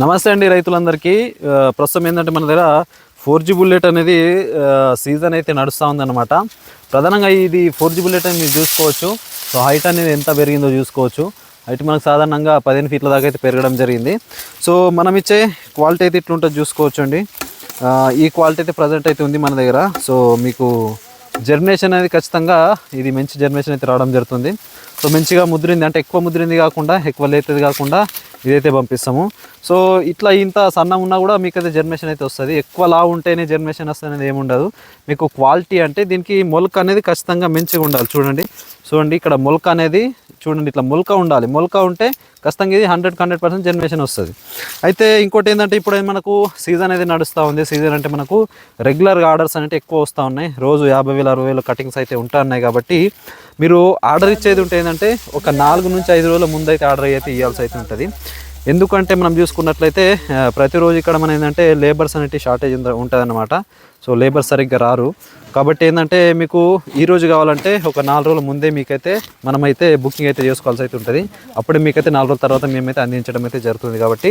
నమస్తే అండి రైతులందరికీ. ప్రస్తుతం ఏంటంటే మన దగ్గర ఫోర్ జీ బుల్లెట్ అనేది సీజన్ అయితే నడుస్తూ ఉందన్నమాట. ప్రధానంగా ఇది ఫోర్ జీ బుల్లెట్ అని మీరు చూసుకోవచ్చు. సో హైట్ అనేది ఎంత పెరిగిందో చూసుకోవచ్చు. హైట్ మనకు సాధారణంగా పదిహేను ఫీట్ల దాకా అయితే పెరగడం జరిగింది. సో మనం ఇచ్చే క్వాలిటీ అయితే ఇట్లుంటుంది చూసుకోవచ్చు అండి. ఈ క్వాలిటీ అయితే ప్రజెంట్ అయితే ఉంది మన దగ్గర. సో మీకు జర్మినేషన్ అనేది ఖచ్చితంగా ఇది మంచి జర్మినేషన్ అయితే రావడం జరుగుతుంది. సో మంచిగా ముద్రింది అంటే ఎక్కువ ముద్రింది కాకుండా ఎక్కువ లేతది కాకుండా ఇదైతే పంపిస్తాము. సో ఇట్లా ఇంత సన్నం ఉన్నా కూడా మీకు అయితే జర్మేషన్ అయితే వస్తుంది. ఎక్కువ లా ఉంటేనే జర్మేషన్ వస్తుంది అనేది ఏముండదు మీకు క్వాలిటీ అంటే దీనికి మొలక అనేది ఖచ్చితంగా మంచిగా ఉండాలి. చూడండి. చూడండి ఇక్కడ మొలక అనేది చూడండి ఇట్లా మొలక ఉండాలి. మొలక ఉంటే ఖచ్చితంగా ఇది హండ్రెడ్ హండ్రెడ్ పర్సెంట్ జనరేషన్ వస్తుంది. అయితే ఇంకోటి ఏంటంటే ఇప్పుడు మనకు సీజన్ అనేది నడుస్తూ ఉంది. సీజన్ అంటే మనకు రెగ్యులర్గా ఆర్డర్స్ అనేవి ఎక్కువ వస్తూ ఉన్నాయి. రోజు యాభై వేల అరవై వేల కటింగ్స్ అయితే ఉంటాన్నాయి కాబట్టి మీరు ఆర్డర్ ఇచ్చేది ఉంటే ఏంటంటే ఒక నాలుగు నుంచి ఐదు రోజుల ముందైతే ఆర్డర్ అయితే ఇవ్వాల్సి అయితే ఉంటుంది. ఎందుకంటే మనం చూసుకున్నట్లయితే ప్రతిరోజు ఇక్కడ మన ఏంటంటే లేబర్స్ అనేటి షార్టేజ్ ఉంటుందన్నమాట. సో లేబర్ సరిగ్గా రారు. కాబట్టి ఏంటంటే మీకు ఈ రోజు కావాలంటే ఒక నాలుగు రోజుల ముందే మీకైతే మనమైతే బుకింగ్ అయితే చేసుకోవాల్సి అయితే ఉంటుంది. అప్పుడే మీకైతే నాలుగు రోజుల తర్వాత మేమైతే అందించడం అయితే జరుగుతుంది కాబట్టి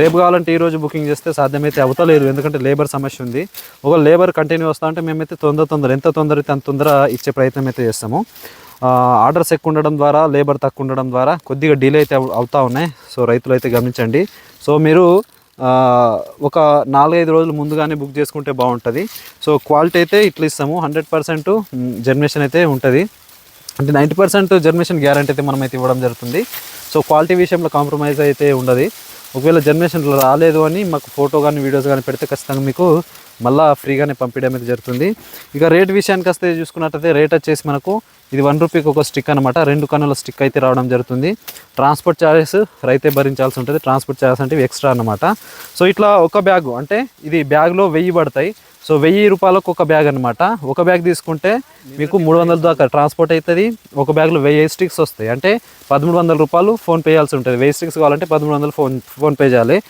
రేపు కావాలంటే ఈరోజు బుకింగ్ చేస్తే సాధ్యమైతే అవుతలేదు ఎందుకంటే లేబర్ సమస్య ఉంది. ఒక లేబర్ కంటిన్యూ వస్తా ఉంటే మేమైతే తొందర తొందర ఎంత తొందర అయితే అంత తొందర ఇచ్చే ప్రయత్నం అయితే చేస్తాము. ఆర్డర్స్ ఎక్కువ ఉండడం ద్వారా లేబర్ తక్కువ ఉండడం ద్వారా కొద్దిగా డిలే అయితే అవుతూ ఉన్నాయి. సో రైతులు అయితే గమనించండి. సో మీరు ఒక నాలుగైదు రోజులు ముందుగానే బుక్ చేసుకుంటే బాగుంటుంది సో క్వాలిటీ అయితే ఇట్లా ఇస్తాము. హండ్రెడ్ పర్సెంట్ జర్మినేషన్ అయితే ఉంటుంది. అంటే నైంటీ పర్సెంట్ జర్మినేషన్ గ్యారంటీ అయితే మనం అయితే ఇవ్వడం జరుగుతుంది. సో క్వాలిటీ విషయంలో కాంప్రమైజ్ అయితే ఉండదు. ఒకవేళ జర్మినేషన్ రాలేదు అని మాకు ఫోటో కానీ వీడియోస్ కానీ పెడితే ఖచ్చితంగా మీకు మళ్ళీ ఫ్రీగానే పంపించడం అయితే జరుగుతుంది. ఇక రేట్ విషయానికి వస్తే చూసుకున్నట్టయితే రేట్ వచ్చేసి మనకు ఇది వన్ రూపీకి ఒక స్టిక్ అనమాట రెండు కన్నుల స్టిక్ అయితే రావడం జరుగుతుంది. ట్రాన్స్పోర్ట్ ఛార్జెస్ రైతే భరించాల్సి ఉంటుంది. ట్రాన్స్పోర్ట్ ఛార్జెస్ అంటే ఎక్స్ట్రా అనమాట సో ఇట్లా ఒక బ్యాగ్ అంటే ఇది బ్యాగ్లో వెయ్యి పడతాయి. సో వెయ్యి రూపాయలకు ఒక బ్యాగ్ అనమాట ఒక బ్యాగ్ తీసుకుంటే మీకు మూడు వందల దాకా ట్రాన్స్పోర్ట్ అవుతుంది. ఒక బ్యాగ్లో వెయ్యి స్టిక్స్ వస్తాయి. అంటే పదమూడు వందల రూపాయలు ఫోన్ పే చేయాల్సి ఉంటుంది. వెయ్యి స్టిక్స్ కావాలంటే పదమూడు వందలు ఫోన్ ఫోన్ పే చేయాలి.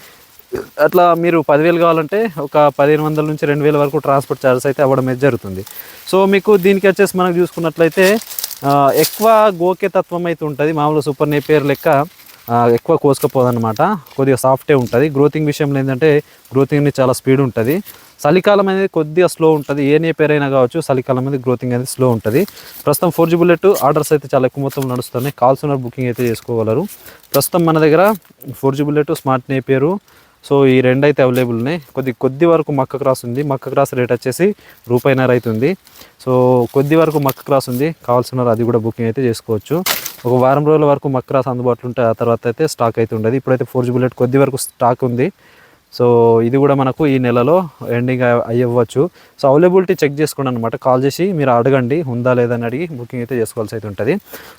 అట్లా మీరు పదివేలు కావాలంటే ఒక పదిహేను వందల నుంచి రెండు వేల వరకు ట్రాన్స్పోర్ట్ ఛార్జెస్ అయితే అవ్వడం జరుగుతుంది. సో మీకు దీనికి వచ్చేసి మనకు చూసుకున్నట్లయితే ఎక్కువ గోకే తత్వం అయితే ఉంటుంది. మామూలు సూపర్ నేపేర్ లెక్క ఎక్కువ కోసుకపోదన్నమాట. కొద్దిగా సాఫ్టే ఉంటుంది. గ్రోతింగ్ విషయంలో ఏంటంటే గ్రోతింగ్ని చాలా స్పీడ్ ఉంటుంది. చలికాలం అనేది కొద్దిగా స్లో ఉంటుంది. ఏ నేపేర్ అయినా కావచ్చు చలికాలం అనేది గ్రోతింగ్ అనేది స్లో ఉంటుంది. ప్రస్తుతం ఫోర్ జీ బుల్లెట్ ఆర్డర్స్ అయితే చాలా ఎక్కువ మొత్తం నడుస్తున్నాయి. కాల్స్ ఉన్న బుకింగ్ అయితే చేసుకోగలరు. ప్రస్తుతం మన దగ్గర ఫోర్ జీ బుల్లెట్ స్మార్ట్ నేపేరు సో ఈ రెండు అయితే అవైలబుల్ ఉన్నాయి. కొద్ది కొద్ది వరకు మక్క క్రాస్ ఉంది. మక్క క్రాస్ రేట్ వచ్చేసి రూపాయిన్నర అవుతుంది సో కొద్ది వరకు మక్క క్రాస్ ఉంది. కావాల్సిన అది కూడా బుకింగ్ అయితే చేసుకోవచ్చు. ఒక వారం రోజుల వరకు మక్క క్రాస్ అందుబాటులో ఉంటాయి ఆ తర్వాత అయితే స్టాక్ అయితే ఉండదు. ఇప్పుడైతే ఫోర్ బుల్లెట్ కొద్ది వరకు స్టాక్ ఉంది. సో ఇది కూడా మనకు ఈ నెలలో ఎండింగ్ అయ్యవచ్చు. సో అవైలబిలిటీ చెక్ చేసుకోండి అనమాట కాల్ చేసి మీరు అడగండి. ఉందా లేదని అడిగి బుకింగ్ అయితే చేసుకోవాల్సి అయితే ఉంటుంది.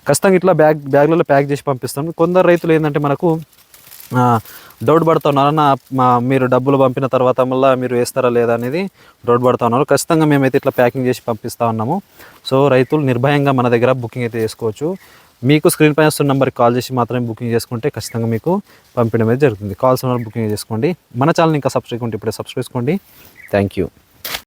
ఖచ్చితంగా ఇట్లా బ్యాగ్ బ్యాగ్లలో ప్యాక్ చేసి పంపిస్తాం. కొందరు రైతులు ఏంటంటే మనకు డౌట్ పడుతూ ఉన్నారు మా మీరు డబ్బులు పంపిన తర్వాత మళ్ళీ మీరు వేస్తారా లేదా అనేది డౌట్ పడుతూ ఉన్నారు. ఖచ్చితంగా మేమైతే ఇట్లా ప్యాకింగ్ చేసి పంపిస్తూ ఉన్నాము. సో రైతులు నిర్భయంగా మన దగ్గర బుకింగ్ అయితే చేసుకోవచ్చు. మీకు స్క్రీన్ పైన వస్తున్న నెంబర్కి కాల్ చేసి మాత్రమే బుకింగ్ చేసుకుంటే ఖచ్చితంగా మీకు పంపించడం అయితే జరుగుతుంది. కాల్స్ నెంబర్ బుకింగ్ చేసుకోండి. మన ఛానల్ ఇంకా సబ్స్క్రైబ్ ఉంటే ఇప్పుడే సబ్స్క్రైబ్ చేసుకోండి. Thank you.